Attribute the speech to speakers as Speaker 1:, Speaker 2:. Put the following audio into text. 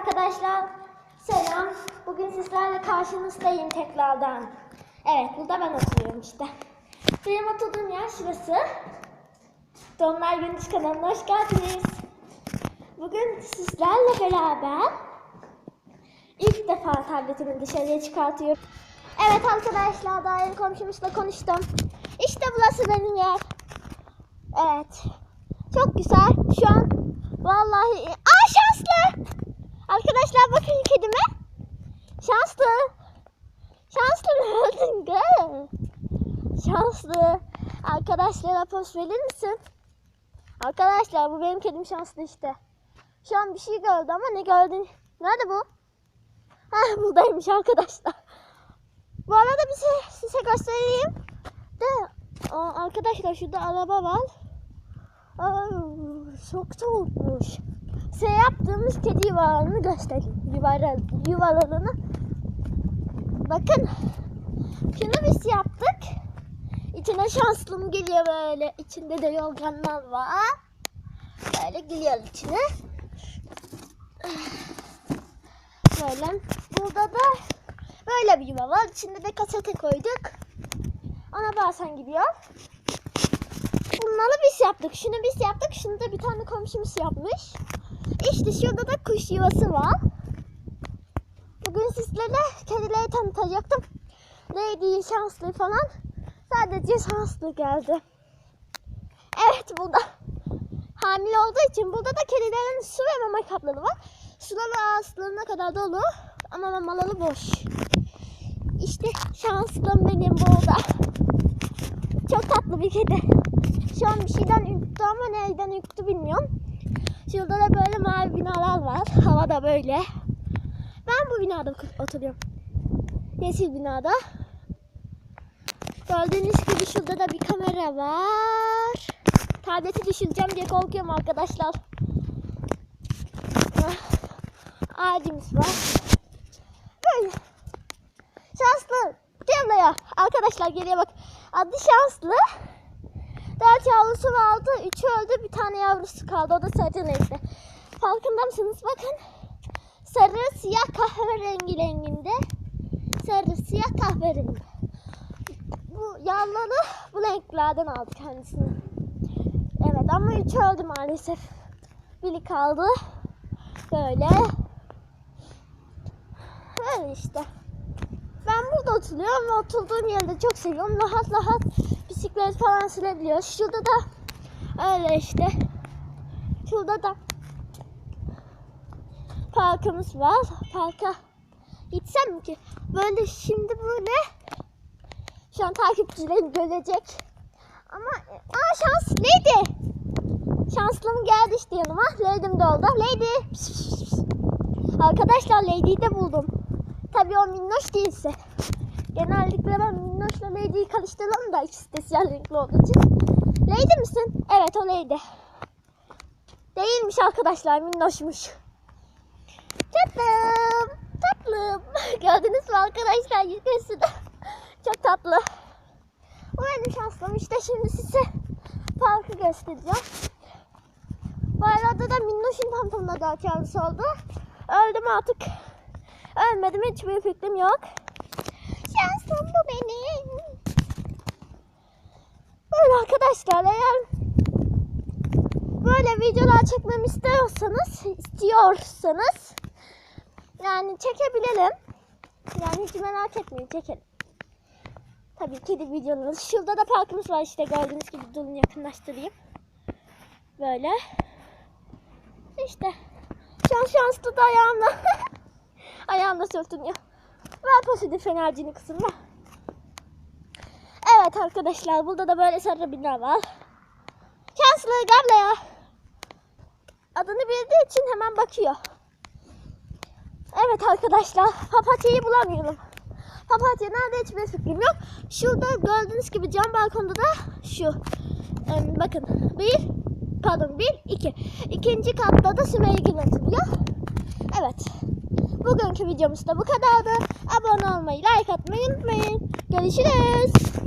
Speaker 1: arkadaşlar. Selam. Bugün sizlerle karşınızdayım tekrardan. Evet burada ben oturuyorum işte. Benim oturduğum yer şurası. Donlar Gündüz kanalına hoş geldiniz. Bugün sizlerle beraber ilk defa tabletimi dışarıya çıkartıyorum. Evet arkadaşlar daha yeni komşumuzla konuştum. İşte burası benim yer. Evet. Çok güzel. Şu an vallahi... Aa şanslı! Arkadaşlar bakın kedime. Şanslı. Şanslı öldün gel. Şanslı. Arkadaşlara poz verir misin? Arkadaşlar bu benim kedim şanslı işte. Şu an bir şey gördü ama ne gördün? Nerede bu? Ha buradaymış arkadaşlar. Bu arada bir şey size göstereyim. De Aa, arkadaşlar şurada araba var. Aa, çok soğukmuş. Şey yaptığımız kedi yuvalarını göstereyim. Yuvalar, yuvalarını. Bakın. Şunu biz yaptık. İçine şanslım geliyor böyle. İçinde de yorganlar var. Böyle geliyor içine. Böyle. Burada da böyle bir yuva var. İçinde de kasete koyduk. Ona bazen gidiyor. Bunları biz yaptık. Şunu biz yaptık. Şunu da bir tane komşumuz yapmış. İşte şurada da kuş yuvası var. Bugün sizlere kedileri tanıtacaktım. Lady şanslı falan. Sadece şanslı geldi. Evet burada hamile olduğu için burada da kedilerin su ve mama kapları var. Suları ağızlarına kadar dolu ama mamaları boş. İşte şanslım benim burada. Çok tatlı bir kedi. Şu an bir şeyden ürktü ama neyden ürktü bilmiyorum. Şurada da böyle mavi binalar var. Hava da böyle. Ben bu binada oturuyorum. Yeşil binada. Gördüğünüz gibi şurada da bir kamera var. Tableti düşüreceğim diye korkuyorum arkadaşlar. Ah, Ağacımız var. Böyle. Şanslı. Gel. Arkadaşlar geriye bak. Adı Şanslı. Dört yavrusu vardı. Üçü öldü. Bir tane yavrusu kaldı. O da sarı renkli. Farkında mısınız? Bakın. Sarı, siyah, kahverengi renginde. Sarı, siyah, kahverengi. Bu yavruları bu renklerden aldı kendisini. Evet ama üç öldü maalesef. Biri kaldı. Böyle. Böyle işte. Ben burada oturuyorum ve oturduğum yerde çok seviyorum. Rahat rahat bisiklet falan sürebiliyor. Şurada da öyle işte. Şurada da parkımız var. Parka gitsem ki? Böyle şimdi böyle şu an takipçilerim görecek. Ama aa şans neydi? Şanslım geldi işte yanıma. Lady'm de oldu. Lady. Arkadaşlar Lady'yi de buldum. Tabii o minnoş değilse. Genellikle ben minnoşla Lady'yi karıştırırım da ikisi de siyah renkli olduğu için. Lady misin? Evet o Lady. Değilmiş arkadaşlar minnoşmuş. Tatlım. Tatlım. Gördünüz mü arkadaşlar de. Çok tatlı. Bu benim şansım. İşte şimdi size parkı göstereceğim. Bu arada da Minnoş'un pantolonuna da yavrusu oldu. Öldüm artık. Ölmedim hiçbir fikrim yok. Şansım bu benim. Böyle arkadaşlar eğer böyle videolar çekmemi istiyorsanız istiyorsanız yani çekebilirim. Yani hiç merak etmeyin çekelim. Tabii kedi videoları. Şurada da parkımız var işte gördüğünüz gibi durun yakınlaştırayım. Böyle. İşte. Şu an şanslı da ayağımla. ayağımla sürtünüyor. Ver pozitif enerjini kısımda. Evet arkadaşlar burada da böyle sarı bina var. Şanslı gel ya. Adını bildiği için hemen bakıyor. Evet arkadaşlar papatyayı bulamıyorum. Papatya nerede hiçbir fikrim yok. Şurada gördüğünüz gibi cam balkonda da şu. Em, bakın bir pardon bir iki. İkinci katta da Sümeyye oturuyor. Evet. Bugünkü videomuz da bu kadardı. Abone olmayı, like atmayı unutmayın. Görüşürüz.